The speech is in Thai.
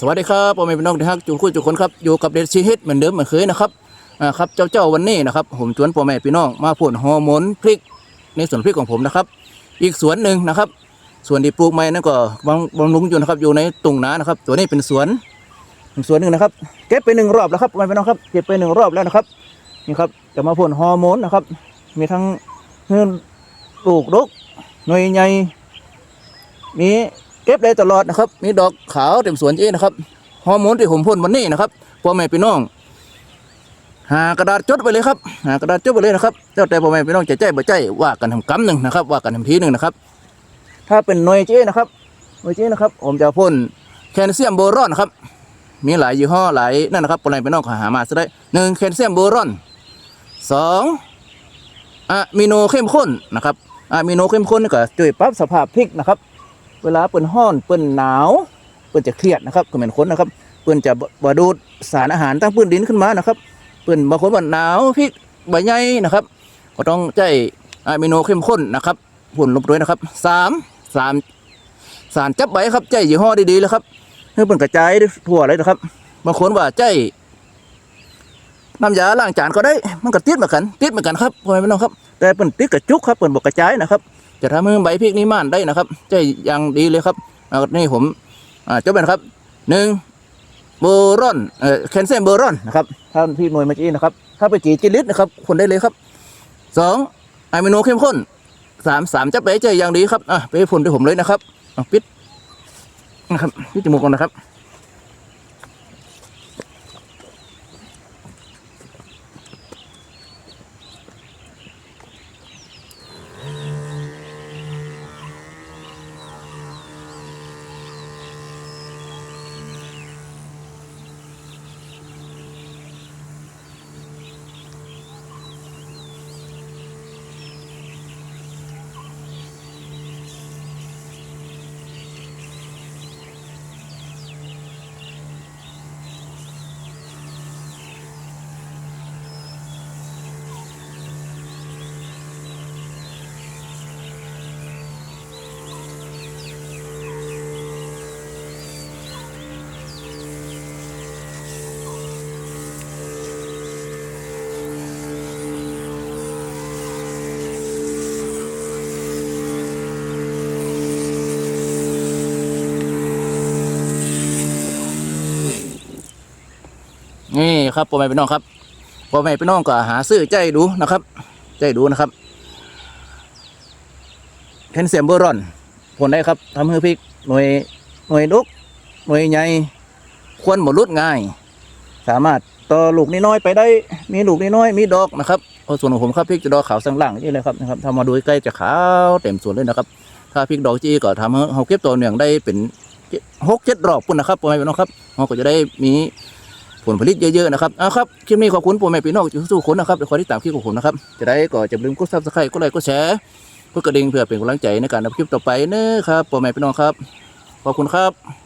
สวัสดีครับพ่อแม่พี่น้องที่ฮักจุกคู่จุกคนครับอยู่กับเดชชีฮิตเหมือนเดิมเหมือนเคยนะครับอ่าครับเจ้าเจ้าวันนี้นะครับ ผมชวนพ่อแม่พี่น้องมาพ่นฮอร์โมนพริกในสวนพริกของผมนะครับ อีกสวนหนึ่งนะครับส่วนที่ปลูกใหม่นั่นก็บางบำรุงอยู่นะครับอยู่ในตุ่งนานะครับตัวนี้เป็นสวนสวนหนึ่งนะครับเก็บไปหนึ่งรอบแล้วครับพ่อแม่พี่น้องครับเก็บไปหนึ่งรอบแล้วนะครับนี่ครับจะมาพ่นฮอร์โมนนะครับมีทั้งเงินปลูกดกหน่วยใหญ่มี เก็บได้ตลอดนะครับ มีดอกขาวเต็มสวนเจ๊นะครับฮอร์โมนที่ผมพ่นวันนี้นะครับพ่อแม่พี่น้อง หากระดาษจดไปเลยครับ หากระดาษจดไปเลยนะครับเจ้าแต่พ่อแม่พี่น้องจะใจบ่ใจว่ากันทำกำหนึ่งนะครับ ว่ากันทำทีหนึ่งนะครับ ถ้าเป็นหน่วยเจ๊นะครับหน่วยเจ๊นะครับ ผมจะพ่นแคลเซียมโบรอนนะครับ มีหลายยี่ห้อหลายนั่นนะครับพ่อแม่พี่น้องขอหามาซะได้หนึ่งแคลเซียมโบรอนสองอะมิโนเข้มข้นนะครับอะมิโนเข้มข้นนี่ก็ช่วยปรับสภาพพริกนะครับ เวลาเปิ้นห้อนเปิ้นหนาว เปิ้นจะเครียดนะครับก็เหมือนคนนะครับ เปิ้นจะบ่ดูดสารอาหารตั้งพื้นดินขึ้นมานะครับ เปิ้นบางคนว่าหนาวพริกใบใหญ่นะครับ ก็ต้องใจอะมิโนเข้มข้นนะครับผลลบด้วยนะครับสามสามสารจับใบครับใจยี่ห้อดีๆเลยครับให้เปิ้นกระจายทั่วเลยนะครับ บางคนว่าใจ น้ำยาล้างจานก็ได้ มันก็ติดเหมือนกันติดเหมือนกันครับพ่อแม่พี่น้องครับ แต่เปิ้นติดกระจุกครับเปิ้นบอกกระจายนะครับจะทำให้ใบพริกนี้ม่านได้นะครับใจอย่างดีเลยครับนี่ผมจบไปนะครับหนึ่งโบรอนเอ่อแคลเซียมโบรอนนะครับถ้าพี่หน่วยมาจีนะครับถ้าไปจีจิลิตนะครับคนได้เลยครับสองไอะมิโนเข้มข้นสามสามจะไปใจอย่างดีครับอะไปพ่นด้วยผมเลยนะครับปิดนะครับปิดจมูกก่อนนะครับ นี่ครับพ่อแม่พี่น้องครับพ่อแม่พี่น้องก็หาซื้อใจดูนะครับ ใจดูนะครับแคลเซียมโบอรอน ผลได้ครับทำให้พริกหน่วยหน่วยดุกหน่วยใหญ่ควรหมดรุดง่าย สามารถต่อลูกน้อยไปได้ มีลูกน้อยมีดอกนะครับเอส่วนของผมครับพริกจะดอกขาวสังหลังนี่เลยครับนะครับถ้ามาดูใกล้จะขาวเต็มสวนเลยนะครับ ถ้าพริกดอกจีก็ทำให้เราเก็บตัวเนื่องได้เป็นหกเจ็ดดอกปุ่นนะครับพ่อแม่พี่น้องครับเราก็จะได้มี ผลผลิตเยอะๆนะครับเอาครับคลิปนี้ขอบคุณพ่อแม่พี่น้องทุกสู้คนนะครับเดี๋ยวขอที่ตามคลิปของผมนะครับจะได้ก็จะลืมกดซับสไครต์กดไลค์กดแชร์กดกระดิ่งเพื่อเป็นกำลังใจในการทำคลิปต่อไปนะครับพ่อแม่พี่น้องครับขอบคุณครับ